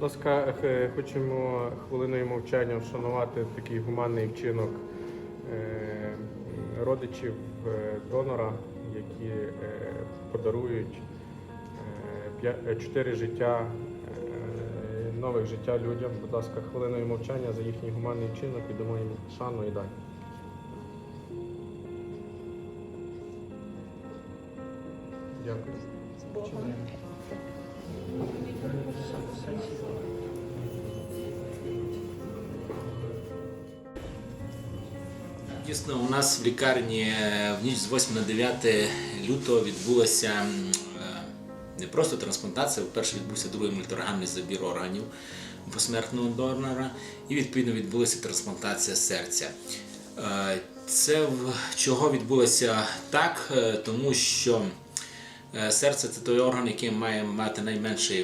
Ласка, хочемо хвилиною мовчання вшанувати такий гуманний вчинок е, родичів е, донора, які е, подарують чотири життя, нових життя людям. Будь ласка, хвилиною мовчання за їхній гуманний вчинок і дамо їм шану і далі. Дякую. Дійсно, у нас в лікарні е, в ніч з 8 на 9 лютого відбулася не просто трансплантація, вперше відбувся другий мультиорганний забір органів посмертного донора, і відповідно відбулася трансплантація серця. Е, Це чого відбулося так, е, тому що Е, Серце це той орган, який має мати найменшу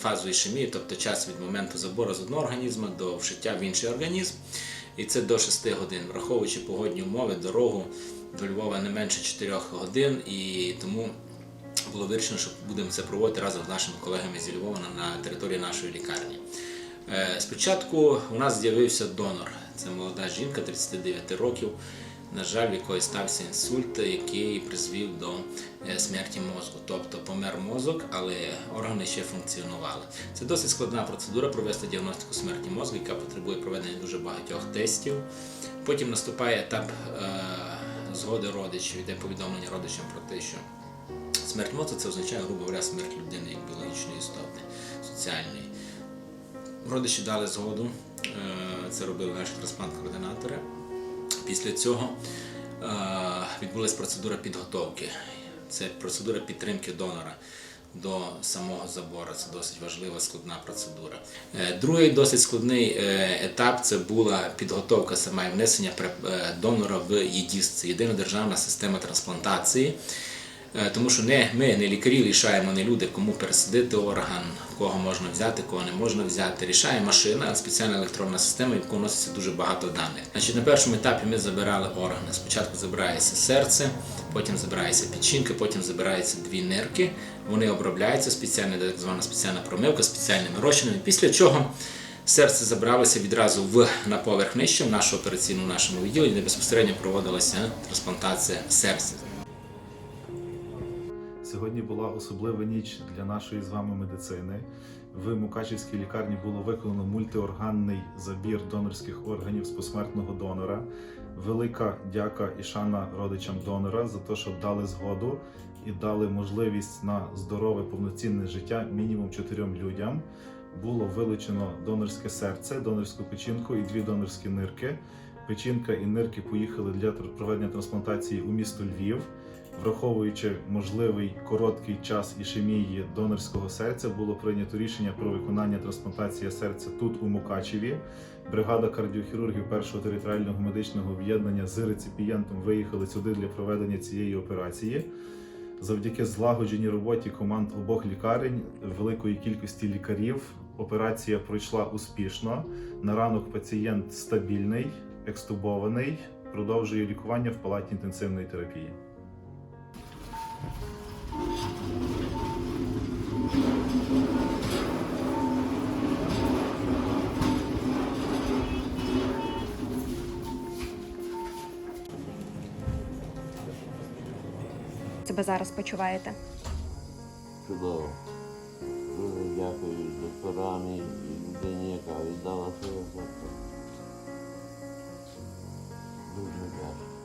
фазу ішемії, тобто час від моменту забору з одного організму до вшиття в інший організм. І це до 6 годин, враховуючи погодні умови, дорогу до Львова не менше 4 годин. І тому було вирішено, що будемо це проводити разом з нашими колегами зі Львова на- території нашої лікарні. Е, Спочатку у нас з'явився донор. Це молода жінка 39 років. На жаль, в якої стався інсульт, який призвів до е, смерті мозку. Тобто помер мозок, але органи ще функціонували. Це досить складна процедура провести діагностику смерті мозку, яка потребує проведення дуже багатьох тестів. Потім наступає етап е, згоди родичів, йде повідомлення родичам про те, що смерть мозку це означає, грубо говоря, смерть людини як біологічної істоти, соціальної. Родичі дали згоду, е, це робили наші трансплант-координатори. Після цього е, відбулася процедура підготовки. Це процедура підтримки донора до самого забору. Це досить важлива складна процедура. Е, Другий досить складний етап це була підготовка саме і внесення донора в ЄДІС. Це єдина державна система трансплантації. Е, Тому що не ми, не лікарі, рішаємо не люди, кому пересадити орган, кого можна взяти, кого не можна взяти. Рішає машина, спеціальна електронна система, яку вноситься дуже багато даних. Значить, на першому етапі ми забирали органи. Спочатку забирається серце, потім забирається печінка, потім забираються дві нирки. Вони обробляються спеціальна, так звана спеціальна промивка, спеціальними розчинами. Після чого серце забралося відразу в на поверх нижче в нашу операційну в нашому відділенні, де безпосередньо проводилася трансплантація серця. Сьогодні була особлива ніч для нашої з вами медицини. В Мукачівській лікарні було виконано мультиорганний забір донорських органів з посмертного донора. Велика дяка і шана родичам донора за те, що дали згоду і дали можливість на здорове повноцінне життя мінімум чотирьом людям. Було вилучено донорське серце, донорську печінку і дві донорські нирки. Печінка і нирки поїхали для проведення трансплантації у місто Львів. Враховуючи можливий короткий час ішемії донорського серця, було прийнято рішення про виконання трансплантації серця тут у Мукачеві. Бригада кардіохірургів першого територіального медичного об'єднання з реципієнтом виїхали сюди для проведення цієї операції. Завдяки злагодженій роботі команд обох лікарень, великої кількості лікарів, операція пройшла успішно. На ранок пацієнт стабільний, екстубований, продовжує лікування в палаті інтенсивної терапії. себе зараз почуваєте? Чудово. Дякую докторам і людині, яка віддала своє серце. Дуже дякую.